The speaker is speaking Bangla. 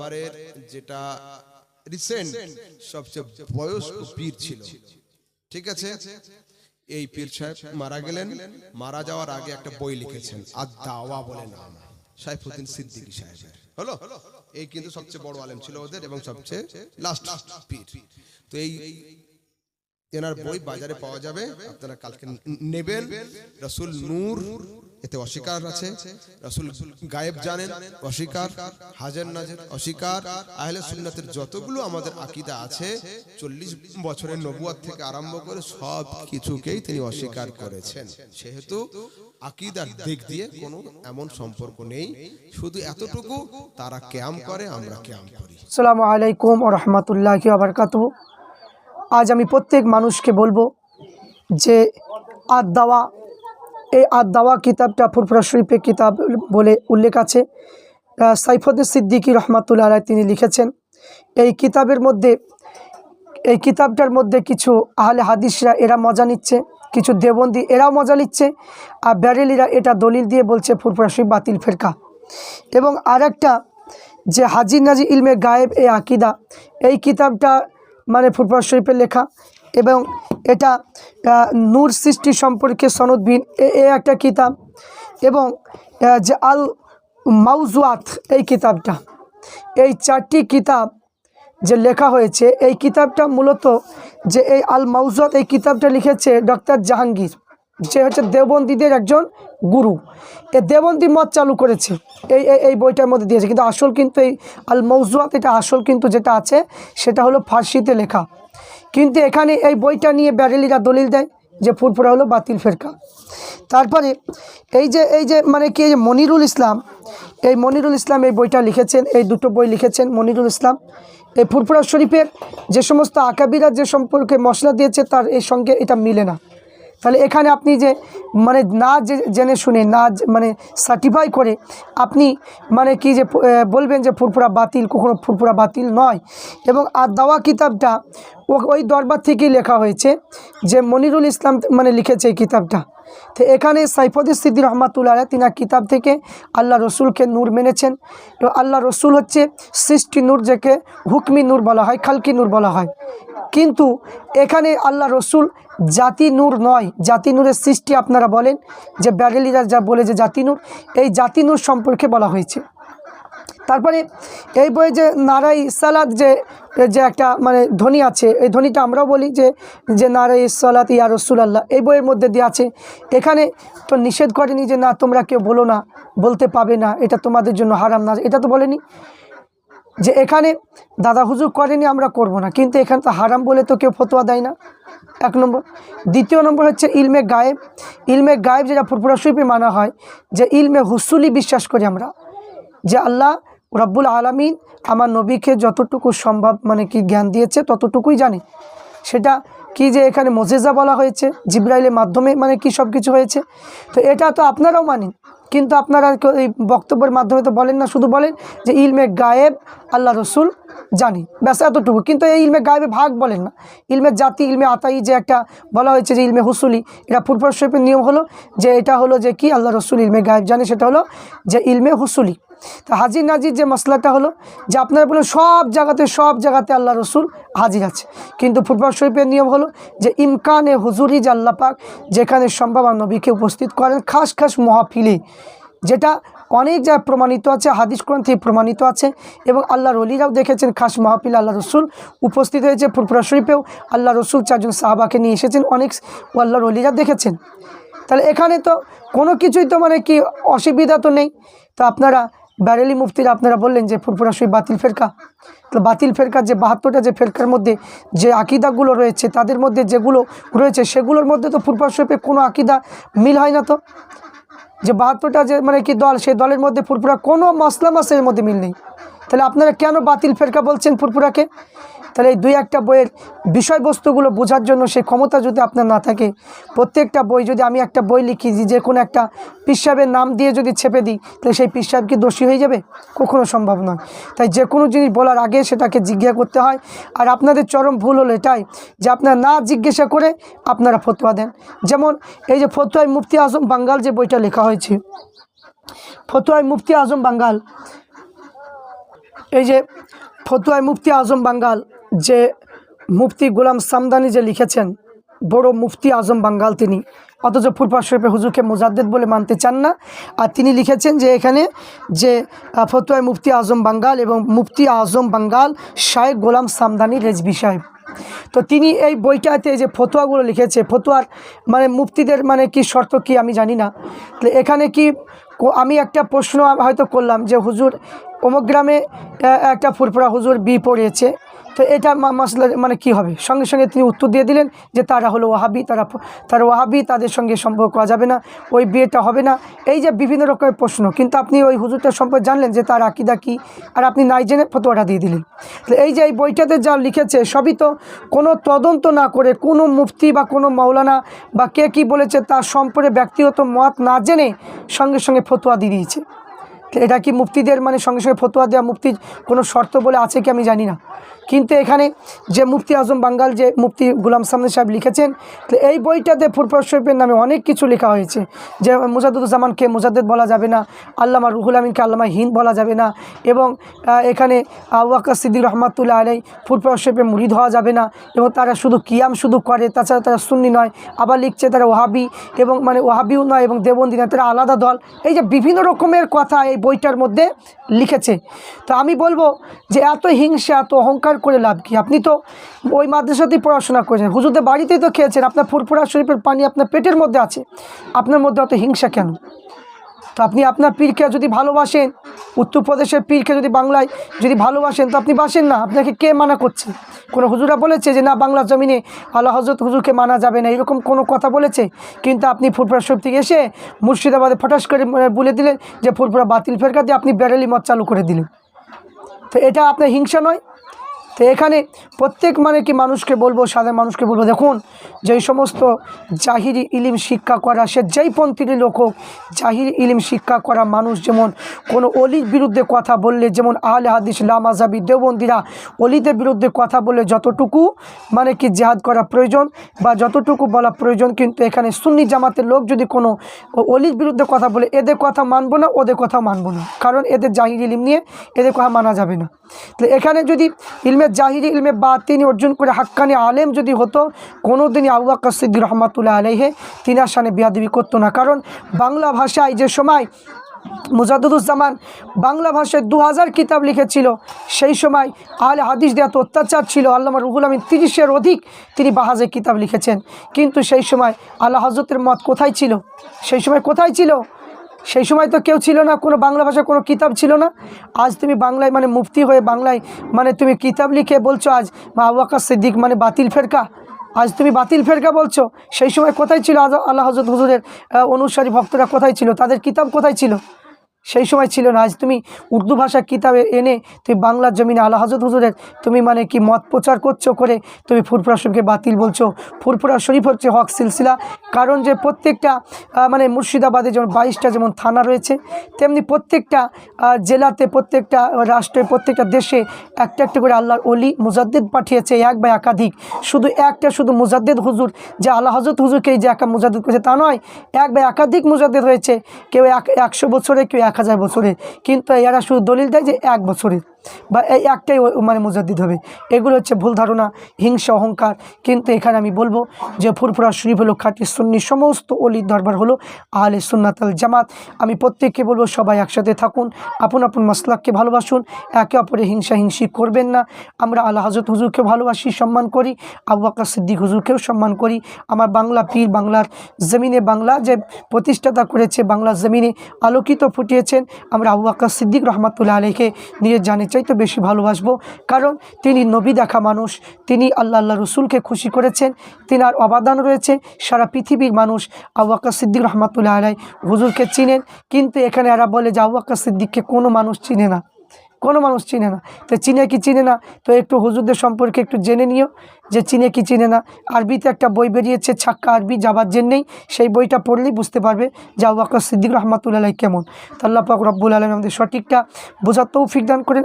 দরবারের যেটা রিসেন্ট সবচেয়ে বয়স্ক পীর ছিল। ঠিক আছে? এই পীর সাহেব মারা গেলেন। মারা যাওয়ার আগে একটা বই লিখেছেন আর দাওয়া বলে নাম। সাইফুদ্দিন সিদ্দিকী সাহেবের। হলো? এই কিন্তু সবচেয়ে বড় আলেম ছিল ওদের এবং সবচেয়ে লাস্ট পীর। তো এই এনার বই বাজারে পাওয়া যাবে। আপনারা কালকে নেবেন। রসুল নূর এতে অস্বীকার আছে। রসুল গায়েব জানেন অস্বীকার। হাজার নাজের অস্বীকার। আহলে সুন্নাতের যতগুলো আমাদের আকিদা আছে চল্লিশ বছরের নবুয়াত থেকে আরম্ভ করে সব কিছুকেই তিনি অস্বীকার করেছেন। সেহেতু আকিদার দিক দিয়ে কোনো এমন সম্পর্ক নেই। শুধু এতটুকু তারা ক্যাম করে আমরা ক্যাম করি। আসসালামু আলাইকুম রহমতুল্লাহি আজ আমি প্রত্যেক মানুষকে বলব যে আদ দাওয়া, এই আদ দাওয়া কিতাবটা ফুরফুরা শরীফের কিতাব বলে উল্লেখ আছে। সাইফুদ্দিন সিদ্দিকী রহমাতুল্লাহ আলাই তিনি লিখেছেন, এই কিতাবের মধ্যে, এই কিতাবটার মধ্যে কিছু আহলে হাদিসরা এরা মজা নিচ্ছে, কিছু দেবন্দি এরাও মজা নিচ্ছে, আর ব্যারেলিরা এটা দলিল দিয়ে বলছে ফুরফুরা শরীফ বাতিল ফেরকা। এবং আরেকটা যে হাজির নাজি ইলমে গায়েব এ আকিদা, এই কিতাবটা মানে ফুরফুরা শরীফের লেখা এবং এটা নূর সৃষ্টি সম্পর্কে সনদবিন এ- একটা কিতাব এবং যে আল মাউজুয়াত, এই কিতাবটা। এই চারটি কিতাব যে লেখা হয়েছে, এই কিতাবটা মূলত যে এই আল মাউজত এই কিতাবটা লিখেছে ডক্টর জাহাঙ্গীর। যে হচ্ছে দেবন্দীদের একজন গুরু। এ দেবন্দী মত চালু করেছে। এই, এই- এই বইটার মধ্যে দিয়েছে। কিন্তু আসল কিন্তু এই আল মৌজুয়াত এটা আসল কিন্তু যেটা আছে, সেটা হলো ফার্সিতে লেখা। কিন্তু এখানে এই বইটা নিয়ে ব্যারেলিরা দলিল দেয় যে ফুরফুরা হলো বাতিল ফেরকা। তারপরে এই যে এই যে মানে কি, এই যে মনিরুল ইসলাম, এই মনিরুল ইসলাম এই বইটা লিখেছেন, এই দুটো বই লিখেছেন মনিরুল ইসলাম। এই ফুরফুরা শরীফের যে সমস্ত আকাবিরা যে সম্পর্কে মশলা দিয়েছে, তার এর সঙ্গে এটা মিলে না। তাহলে এখানে আপনি যে মানে না জেনে শুনে, না মানে সার্টিফাই করে আপনি মানে কি যে বলবেন যে ফুরফুরা বাতিল, কখনো ফুরফুরা বাতিল নয়। এবং আর দাওয়া কিতাবটা ওই দরবার থেকেই লেখা হয়েছে যে মনিরুল ইসলাম মানে লিখেছে এই কিতাবটা। তো এখানে সাইফুদ্দিন সিদ্দির রহমাতুল্লাহ তিনার কিতাব থেকে আল্লাহ রসুলকে নূর মেনেছেন। তো আল্লাহ রসুল হচ্ছে সৃষ্টি নূর, যাকে হুকমি নূর বলা হয়, খালকি নূর বলা হয়। কিন্তু এখানে আল্লাহ রসুল জাতি নূর নয়। জাতি নূরের সৃষ্টি আপনারা বলেন যে ব্যারেলিরা যা বলে যে জাতি নূর, এই জাতি নূর সম্পর্কে বলা হয়েছে। তারপরে এই বইয়ে যে নারাই সালাদ যে যে একটা মানে ধ্বনি আছে, এই ধ্বনিটা আমরাও বলি যে যে নারাই সালাত ইয়া রসুল আল্লাহ এই বইয়ের মধ্যে দিয়ে আছে, এখানে তো নিষেধ করেনি যে না তোমরা কেউ বলো না, বলতে পাবে না, এটা তোমাদের জন্য হারাম না, এটা তো বলেনি। যে এখানে দাদা হুজুর করেনি, আমরা করব না। কিন্তু এখানে তো হারাম বলে তো কেউ ফতোয়া দেয় না। এক নম্বর। দ্বিতীয় নম্বর হচ্ছে ইলমে গায়েব। ইলমে গায়েব যেটা ফুরফুরা শরীফে মানা হয়, যে ইলমে হুসুলি বিশ্বাস করি আমরা, যে আল্লাহ রব্বুল আলমিন আমার নবীকে যতটুকু সম্ভব মানে কি জ্ঞান দিয়েছে, ততটুকুই জানে। সেটা কি যে এখানে মজেজা বলা হয়েছে, জিব্রাইলের মাধ্যমে মানে কি সব কিছু হয়েছে। তো এটা তো আপনারাও মানেন। কিন্তু আপনারা এই বক্তব্যের মাধ্যমে তো বলেন না, শুধু বলেন যে ইলমে গায়েব আল্লাহ রসুল জানি। ব্যাস, এতটুকু। কিন্তু এই ইলমে গায়েবে ভাগ বলেন না। ইলমে জাতি, ইলমে আতাই যে একটা বলা হয়েছে যে ইলমে হুসুলি, এটা ফুরফুর শরীফের নিয়ম হলো যে, এটা হলো যে কি? আল্লাহ রসুল ইলমে গায়েব জানে, সেটা হলো যে ইলমে হুসুলি। তা হাজির নাজির যে মশলাটা হলো, যে আপনারা বলেন সব জায়গাতে সব জায়গাতে আল্লাহ রসুল হাজির আছে। কিন্তু ফুটবল শরীফের নিয়ম হলো যে ইমকানে হুজুরি আল্লাহ পাক যেখানে সম্ভব নবীকে উপস্থিত করেন, খাস খাস মহাফিলে। যেটা অনেক জায়গায় প্রমাণিত আছে, হাদিস গ্রন্থে প্রমাণিত আছে এবং আল্লাহর অলিরাও দেখেছেন খাস মাহফিল আল্লাহ রসুল উপস্থিত হয়েছে ফুরফুরা শরীফেও। আল্লাহ রসুল চারজন সাহাবাকে নিয়ে এসেছেন, অনেক ও আল্লাহর অলিরা দেখেছেন। তাহলে এখানে তো কোনো কিছুই তো মানে কি অসুবিধা তো নেই। তো আপনারা ব্যারেলি মুফতিরা আপনারা বললেন যে ফুরফুরা শরীফ বাতিল ফেরকা। তো বাতিল ফেরকার যে বাহাত্তরটা যে ফেরকার মধ্যে যে আকিদাগুলো রয়েছে, তাদের মধ্যে যেগুলো রয়েছে, সেগুলোর মধ্যে তো ফুরফুরা শরীফের কোনো আকিদা মিল হয় না তো? যে বাহাত্তরটা যে মানে কি দল, সেই দলের মধ্যে ফুরফুরা কোনো মশলা মাসের মধ্যে মিল নেই। তাহলে আপনারা কেন বাতিল ফেরকা বলছেন ফুরফুরাকে? তাহলে এই দুই একটা বইয়ের বিষয়বস্তুগুলো বোঝার জন্য সেই ক্ষমতা যদি আপনার না থাকে, প্রত্যেকটা বই যদি আমি একটা বই লিখি যে কোনো একটা পিসাবের নাম দিয়ে যদি ছেপে দিই, তাহলে সেই পিসাব কি দোষী হয়ে যাবে? কখনো সম্ভব নয় তাই যে কোনো জিনিস বলার আগে সেটাকে জিজ্ঞাসা করতে হয়। আর আপনাদের চরম ভুল হলো এটাই যে আপনারা না জিজ্ঞাসা করে আপনারা ফতোয়া দেন। যেমন এই যে ফতোয়াই মুফতি আজম বাঙ্গাল যে বইটা লেখা হয়েছে ফতোয়াই মুফতি আজম বাঙ্গাল, এই যে ফতুয়ায় মুফতি আজম বাঙ্গাল যে মুফতি গোলাম সামদানি যে লিখেছেন বড় মুফতি আজম বাঙ্গাল তিনি। অথচ ফুরফা শরীফে হুজুরকে মুজাদ্দেদ বলে মানতে চান না। আর তিনি লিখেছেন যে এখানে যে আহ, ফতুয়ায় মুফতি আজম বাঙ্গাল এবং মুফতি আজম বাঙ্গাল শায়েখ গোলাম সামদানি রেজবি সাহেব। তো তিনি এই বইটাতে যে ফতোয়াগুলো লিখেছে ফতোয়ার মানে মুফতিদের মানে কি শর্ত কি আমি জানি না। তো এখানে কি কো- আমি একটা প্রশ্ন হয়তো করলাম যে হুজুর অমুক গ্রামে একটা ফুরফুরা হুজুর বি পড়িয়েছে। তো এটা মা- মাসলা মানে কি হবে? সঙ্গে সঙ্গে তিনি উত্তর দিয়ে দিলেন যে তারা হলো ওয়াহাবি, তারা তারা ওয়াহাবি, তাদের সঙ্গে সম্পর্ক করা যাবে না, ওই বিয়েটা হবে না। এই যে বিভিন্ন রকমের প্রশ্ন, কিন্তু আপনি ওই হুজুরটার সম্পর্কে জানলেন যে তার আকিদা কী, আর আপনি নাই জেনে ফতোয়াটা দিয়ে দিলেন। তো এই যে এই বইটাতে যা লিখেছে, সবই তো কোনো তদন্ত না করে কোনো মুফতি বা কোনো মাওলানা বা কে কী বলেছে তার সম্পর্কে ব্যক্তিগত মত না জেনে সঙ্গে সঙ্গে ফতোয়া দিয়ে দিয়েছে। এটা কি মুফতিদের মানে সঙ্গে সঙ্গে ফতোয়া দেওয়া মুফতির কোনো শর্ত বলে আছে কি আমি জানি না। কিন্তু এখানে যে মুফতি আজম বাঙ্গাল, যে মুফতি গুলাম সামনে সাহেব লিখেছেন, তো এই বইটাতে ফুরফর শরীফের নামে অনেক কিছু লেখা হয়েছে। যে মুজাদুজ্জামানকে মুজাদ্দেদ বলা যাবে না, আল্লামা রুহুল আমিনকে আল্লামা হিন্দ বলা যাবে না, এবং এখানে ওয়াকা সিদ্দিক রহমাতুল্লাহ আলাই ফুরফর শরীফের মুরিদ হওয়া যাবে না, এবং তারা শুধু কিয়াম শুধু করে, তাছাড়া তারা সুন্নি নয়, আবার লিখছে তারা ওহাবি এবং মানে ওহাবিও নয়, এবং দেবন্দী নয়, তারা আলাদা দল। এই যে বিভিন্ন রকমের কথা এই বইটার মধ্যে লিখেছে। তো আমি বলব যে এত হিংসা, এত অহংকার করে লাভ কি? আপনি তো ওই মাদ্রাসাতেই পড়াশোনা করেছেন। হুজুরদের বাড়িতেই তো খেয়েছেন। আপনার ফুরফুরা শরীফের পানি আপনার পেটের মধ্যে আছে। আপনার মধ্যে অত হিংসা কেন? তো আপনি আপনার পীরকে যদি ভালোবাসেন, উত্তরপ্রদেশের পীরকে যদি বাংলায় যদি ভালোবাসেন, তো আপনি বাসেন না। আপনাকে কে মানা করছে? কোনো হুজুরা বলেছে যে, না, বাংলার জমিনে আল্লাহ হজরত হুজুরকে মানা যাবে না। এরকম কোনো কথা বলেছে? কিন্তু আপনি ফুরফুরা শরীফ থেকে এসে মুর্শিদাবাদে ফটাস করে মানে বলে দিলেন যে, ফুরফুরা বাতিল ফেরকা দিয়ে আপনি ব্যারেলি মত চালু করে দিলেন। তো এটা আপনার হিংসা নয়? তো এখানে প্রত্যেক মানে কি মানুষকে বলব, সাধারণ মানুষকে বলব, দেখুন যেই সমস্ত জাহিরি ইলিম শিক্ষা করা, সে যেই পন্থীর লোক হোক, জাহিরি ইলিম শিক্ষা করা মানুষ যেমন কোনো অলির বিরুদ্ধে কথা বললে, যেমন আহলে হাদিস লামাজাবি দেওবন্দিরা অলিদের বিরুদ্ধে কথা বললে যতটুকু মানে কি জেহাদ করা প্রয়োজন বা যতটুকু বলা প্রয়োজন, কিন্তু এখানে সুন্নি জামাতের লোক যদি কোনো অলির বিরুদ্ধে কথা বলে, এদের কথা মানবো না, ওদের কথা মানবো না। কারণ এদের জাহির ইলিম নিয়ে এদের কথা মানা যাবে না। তো এখানে যদি ইলমে জাহিরি, ইলমে বা তিনি অর্জন করে হাক্কানি আলেম যদি হতো কোনো দিনই আবু আক্কা রহমাতুল্লাহ আলহে তিনার সামনে বিয়াদিবি করতো না। কারণ বাংলা ভাষায় যে সময় মুজাদুজ্জামান বাংলা ভাষায় দু হাজার কিতাব লিখেছিল, সেই সময় আহলে হাদিস দেওয়া অত্যাচার ছিল। আল্লামা রুহুল আমিন তিরিশের অধিক তিনি বাহাজে কিতাব লিখেছেন। কিন্তু সেই সময় আল্লাহ হজরতের মত কোথায় ছিল? সেই সময় কোথায় ছিল? সেই সময় তো কেউ ছিল না, কোনো বাংলা ভাষা কোনো কিতাব ছিল না। আজ তুমি বাংলায় মানে মুফতি হয়ে বাংলায় মানে তুমি কিতাব লিখে বলছো, আজ মা আবাকা সিদ্দিক মানে বাতিল ফেরকা। আজ তুমি বাতিল ফেরকা বলছো। সেই সময় কোথায় ছিল আজ আল্লাহ হজরত হুজুরের অনুসারী ভক্তরা কোথায় ছিল? তাদের কিতাব কোথায় ছিল? সেই সময় ছিল না। আজ তুমি উর্দু ভাষা কিতাবে এনে তুমি বাংলার জমিনে আল্লাহ হজরত হুজুরের তুমি মানে কি মত প্রচার করছ করে তুমি ফুরফুরা শরীফকে বাতিল বলছো? ফুরফুরা শরীফ হচ্ছে হক সিলসিলা। কারণ যে প্রত্যেকটা মানে মুর্শিদাবাদে যেমন বাইশটা যেমন থানা রয়েছে, তেমনি প্রত্যেকটা জেলাতে প্রত্যেকটা রাষ্ট্রে, প্রত্যেকটা দেশে একটা একটা করে আল্লাহর অলি মুজাদ্দেদ পাঠিয়েছে এক বা একাধিক। শুধু একটা শুধু মুজাদ্দেদ হুজুর যে আল্লাহ হজরত হুজুরকেই যে একা মুজাদ্দেদ করেছে তা নয়, এক বা একাধিক মুজাদ্দেদ হয়েছে কেউ এক, একশো বছরে, কেউ এক হাজার বছরে। কিন্তু এরা শুধু দলিল দেয় যে এক বছরের। বা এই একটাই মানে মুজাদ্দিদ হবে। এগুলো হচ্ছে ভুল ধারণা, হিংসা, অহংকার। কিন্তু এখানে আমি বলব যে ফুরফুরা শরীফ হলো খাঁটি সুন্নি, সমস্ত অলির দরবার হলো আহলে সুন্নাতাল জামাত। আমি প্রত্যেককে বলব সবাই একসাথে থাকুন, আপন আপন মাসলাককে ভালোবাসুন, একে অপরে হিংসা হিংসি করবেন না। আমরা আল্লাহ হজরত হুজুরকে ভালোবাসি, সম্মান করি, আবু আকা সিদ্দিক হুজুরকেও সম্মান করি। আমার বাংলা পীর বাংলার জমিনে বাংলা যে প্রতিষ্ঠাতা করেছে, বাংলার জমিনে আলোকিত ফুটিয়েছেন। আমরা আবু আকা সিদ্দিক রহমাতুল্লাহ আলীকে নিজের জানে চাইতে বেশি ভালোবাসবো। কারণ তিনি নবী দেখা মানুষ, তিনি আল্লাহ আল্লাহ রসুলকে খুশি করেছেন, তিনার অবদান রয়েছে। সারা পৃথিবীর মানুষ আবু বাকর সিদ্দিক রহমাতুল্লাহ আলাই হুজুরকে চিনেন, কিন্তু এখানে এরা বলে যে আবু সিদ্দিককে কোনো মানুষ চিনে না। কোনো মানুষ চিনে না। তো চিনে কি চিনে না? তো একটু হুজুরদের সম্পর্কে একটু জেনে নিও যে চিনে কি চিনে না। আরবিতে একটা বই বেরিয়েছে, ছাক্কা আরবি যাবার জন্যেই সেই বইটা পড়লেই বুঝতে পারবে যে আবু বকর সিদ্দিক রহমাতুল্লাহ কেমন। তো আল্লাহ পাক রব্বুল আলম আমাদের সঠিকটা বোঝার তৌফিক দান করেন।